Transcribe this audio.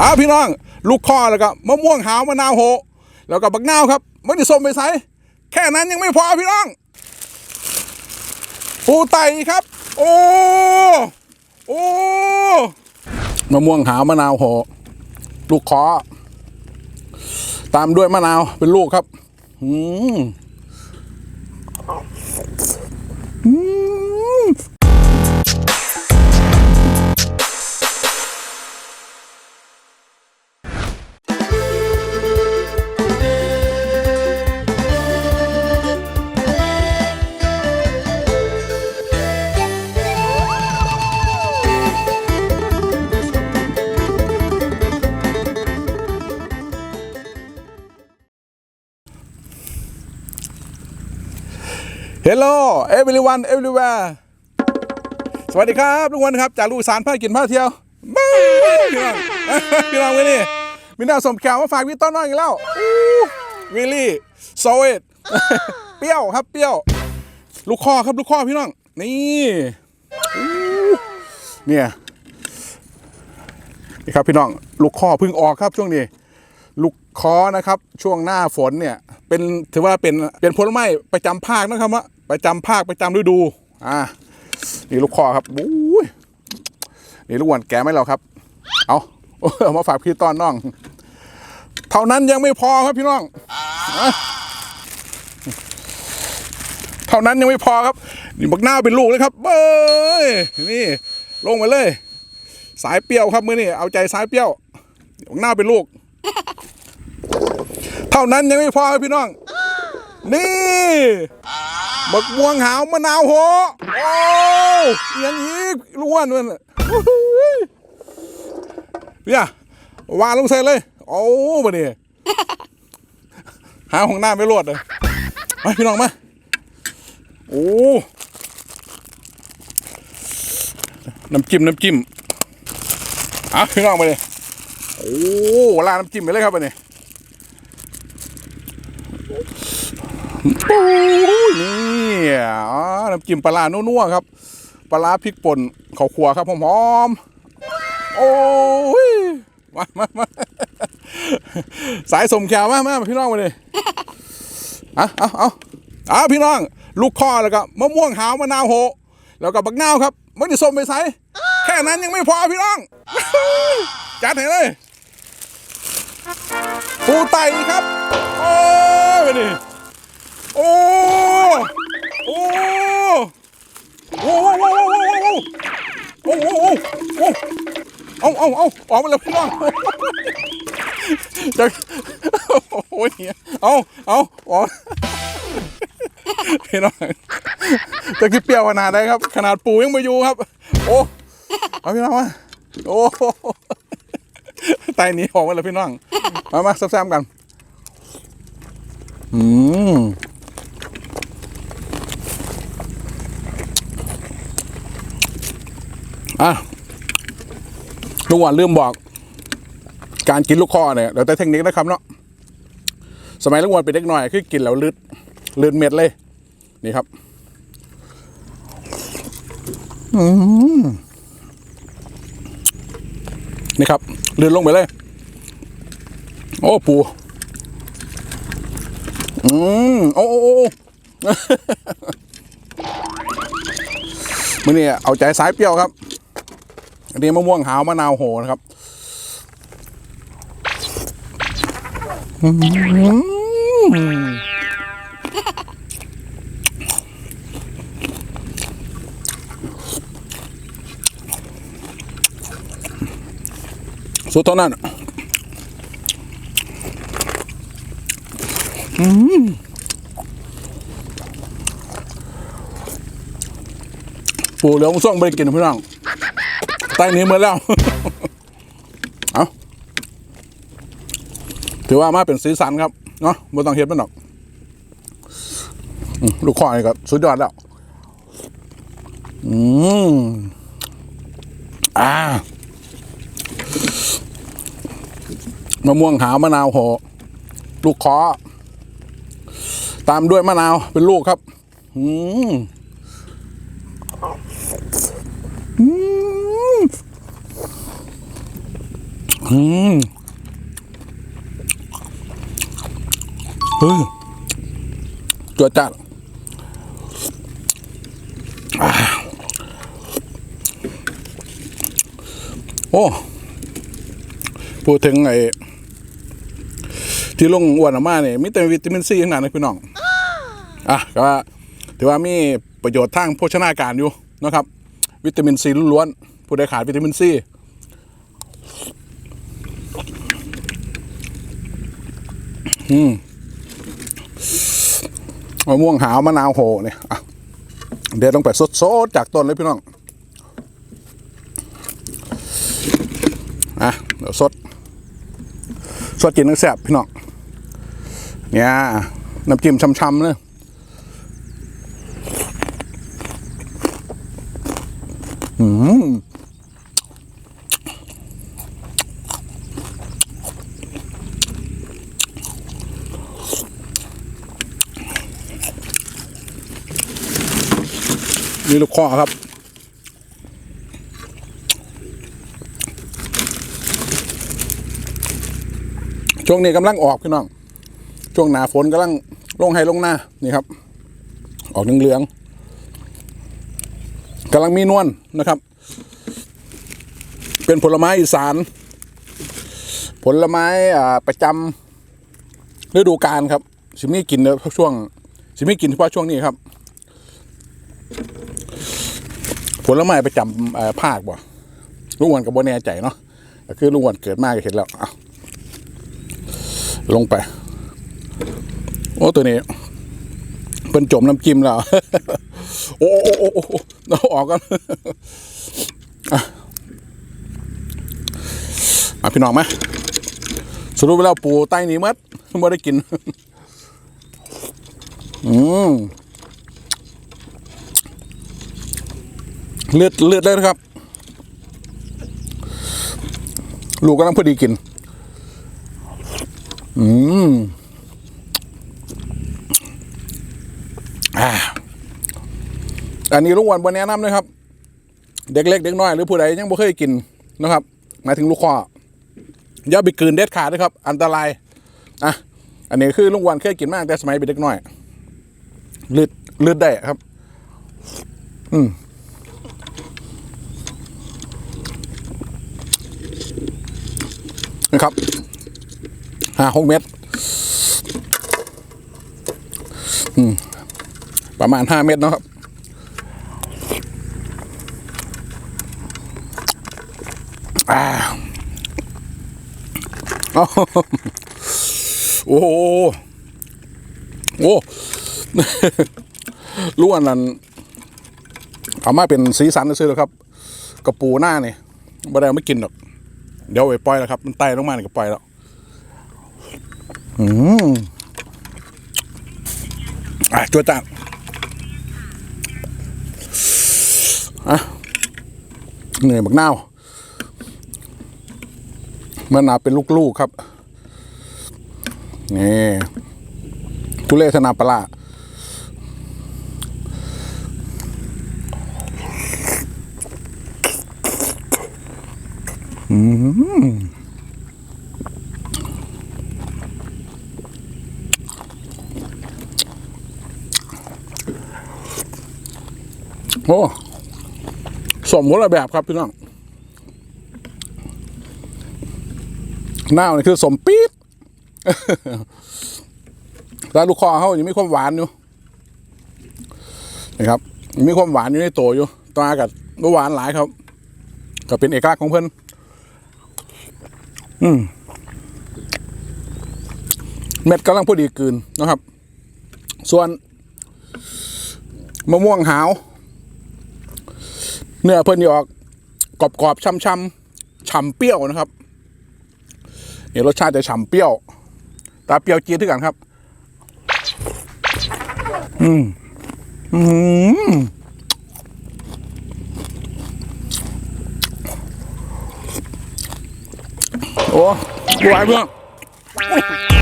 อ้าพี่น้อง ลูกคอแล้วก็มะม่วงหาวมะนาวโห แล้วก็บักนาวครับไม่ได้ส้มไปใส่แค่นั้นยังไม่พอพี่น้อง ปูไตครับ โอ้โอ้มะม่วงหาวมะนาวโห ลูกคอตามด้วยมะนาวเป็นลูกครับ อืมอืม Hello everyone everywhere สวัสดีครับทุกคนครับ จากลูกสารพากินพาเที่ยวบ้าพี่น้องพี่น้องวันนี้มีน้าสมแขวมาฝากพี่ต้นน้อยอีกแล้ววิลลี่โซเอตเปรี้ยวครับเปรี้ยว ลูกคอครับลูกคอพี่น้อง นี่เนี่ยนี่ครับพี่น้อง ลูกคอเพิ่งออกครับช่วงนี้ ลูกคอนะครับ ช่วงหน้าฝนเนี่ย เป็นถือว่าเป็นเป็นผลไม้ประจำภาคนะครับว่า ประจำภาคประจำฤดู อ่า นี่ลูกคอครับอู้ยนี่ลูกอ้วนแกะไหมเราครับ เอาเอามาฝากพี่ต้อนน้อง เท่านั้นยังไม่พอครับพี่น้อง เท่านั้นยังไม่พอครับ นี่บักหน้าเป็นลูกเลยครับเบ้ย นี่ ลงมาเลย สายเปรี้ยวครับมือนี่เอาใจสายเปรี้ยวบักหน้าเป็นลูก เท่านั้นยังไม่พอครับพี่น้อง นี่ บักม่วงหาวมะนาวโหโอ้ยยังอีกล้วนมันน่ะโอ้ยเนี่ยวางลงใส่เลย โอ้มาดิหาของหน้าไม่รวดเลยมาพี่น้องมา โอ้น้ำจิ้มน้ำจิ้มอะพี่น้องมาดิโอ้ลาดน้ำจิ้มไปเลยครับมาดิโอ้ ยนี่อ๋อน้ำจิ้มปลาร้านัวๆครับ ปลาร้าพริกป่นข้าวคั่วครับหอมๆโอ้ยมามามาสายสมแขวมามาพี่น้องมาเลยอะเอาเอาเอาพี่น้อง ลูกคอแล้วก็มะม่วงหาวมะนาวโห แล้วก็บักนาวครับม่ได้ส้มไปใส่แค่นั้นยังไม่พอพี่น้อง จัดให้เลยปูไตครับ โอ้ยไปดิ โอ้โอ้โอ้โอ้โอ้โอ้โอ้โอ้โอ้โอ้โอ้เอาเอาเอาออกมาเลยพี่น้องจะโอ้ยเนี่ยเอาเอาออกพี่น้องจะคิดเปรี้ยวขนาดไหนครับ ขนาดปูยังไม่อยู่ครับ โอ้เอาพี่น้องมาโอ้ไตหนีออกมาเลยพี่น้อง มามาซ่บๆกัน อืม อะลุงวานลืมบอก การกินลูกคอเนี่ยเดี๋ยวแต่เทคนิคนะครับเนาะสมัยลุงวานเป็นเด็กหน่อยคือกินแล้วลืดลืดเม็ดเลย นี่ครับนี่ครับลืดลงไปเลย โอ้ปูอืมโอ้โอ้โอ้มื่อนี้เอาใจสายเปรี้ยวครับ อันนี้มะม่วงหาวมะนาวโหนะครับสุดเท่านั้นปูเหลืองส่งไปกินพี่น้อง ใต้นี้เมื่อแล้ว เอาถือว่ามาเป็นสีสันครับ เนาะไม่ต้องเฮ็ดมันหรอกลูกคอนี่ก็สุดยอดแล้ว อืมอ่ามะม่วงหาวมะนาวโหลูกคอตามด้วยมะนาวเป็นลูกครับ อืม อืมอืมเฮ้ยจวดจัดอ่าโอ้ พูดถึงไอ้ที่ลงอ้วนออกมาเนี่ยมีแต่วิตามินซีทั้งนั้นนะพี่น้อง อะก็ถือว่ามีประโยชน์ทางโภชนาการอยู่นะครับ วิตามินซีล้วนๆผู้ใดขาดวิตามินซี อืมมะม่วงหาวมะนาวโหเนี่ยอะเดี๋ยวต้องไปสดๆจากต้นเลยพี่น้องอะเดี๋ยวสด สดกินน้ำแซ่บพี่น้องเนี่ยน้ำจิ้มช่ำๆเลยอืม มีลูกคอครับ ช่วงนี้กำลังออกพี่น้อง ช่วงหนาฝนกำลังลงให้ลงหน้านี่ครับ ออกเหลืองๆกำลังมีนวลนะครับ เป็นผลไม้อีสาน ผลไม้ประจำฤดูกาลครับสิมีกินในช่วงสิมีกินเฉพาะช่วงนี้ครับ ผลไม้ประจำภาคบ่ลุงอ้วันกับโบแน่ใจเนาะแต่คือลุงอ้วันเกิดมากเห็นแล้วอะลงไป โอ้ตัวนี้เป็นจมน้ำจิ้มแล้ว โอ้โอ้โอ้เราออกกันอะมาพี่น้องมาสรุปไปแล้วปูใต้นี้มัดไม่ได้กิน อืม เลือดเลือดเลยนะครับ ลูกกำลังพอดีกิน อืมอ่าอันนี้ลุงวันบนแนะนำนะครับ เด็กเล็กเด็กน้อยหรือผู้ใดยังไม่เคยกินนะครับ หมายถึงลูกคออย่าไปกืนเด็ดขาดนะครับ อันตรายอะอันนี้คือลุงวันเคยกินมากแต่สมัยเป็นเด็กน้อยลืดลืดได้ครับ อืม นะครับห้าหกเมตรประมาณห้าเมตรนะครับโอ้โหโอ้ล้วนนั้นเอามาเป็นสีสันซื้อๆครับ กระปูหน้าเนี่ยบ่ได้เอาไม่กินหรอก เดี๋ยวไปปล่อยแล้วครับ มันไต่ลงมานี่ก็ปล่อยแล้ว อืมอะจวดจ้าอะเหนื่อยบักนาวมันนาเป็นลูกๆครับ นี่ทุเรศนาปลา อืมโอ้สมคนละแบบครับพี่น้องหน้านี่คือสมปี๊ดแล้วลูกคอเขายังมีความหวานอยู่นะครับยังมีความหวานอยู่ในตัวอยู่ตัวกับหวานหลายครับ ก็เป็นเอกลักษณ์ของเพื่อน อืมเม็ดกำลังพอดีกืนนะครับ ส่วนมะม่วงหาว เนื้อเพิ่นออกกรอบกรอบๆช่ำช่ำๆฉ่ำเปรี้ยวนะครับเนี่ยรสชาติจะฉ่ำเปรี้ยว ตาเปรี้ยวจี๊ดด้วยกันครับ อืม อืม โอ้ยไอ้เพื่อน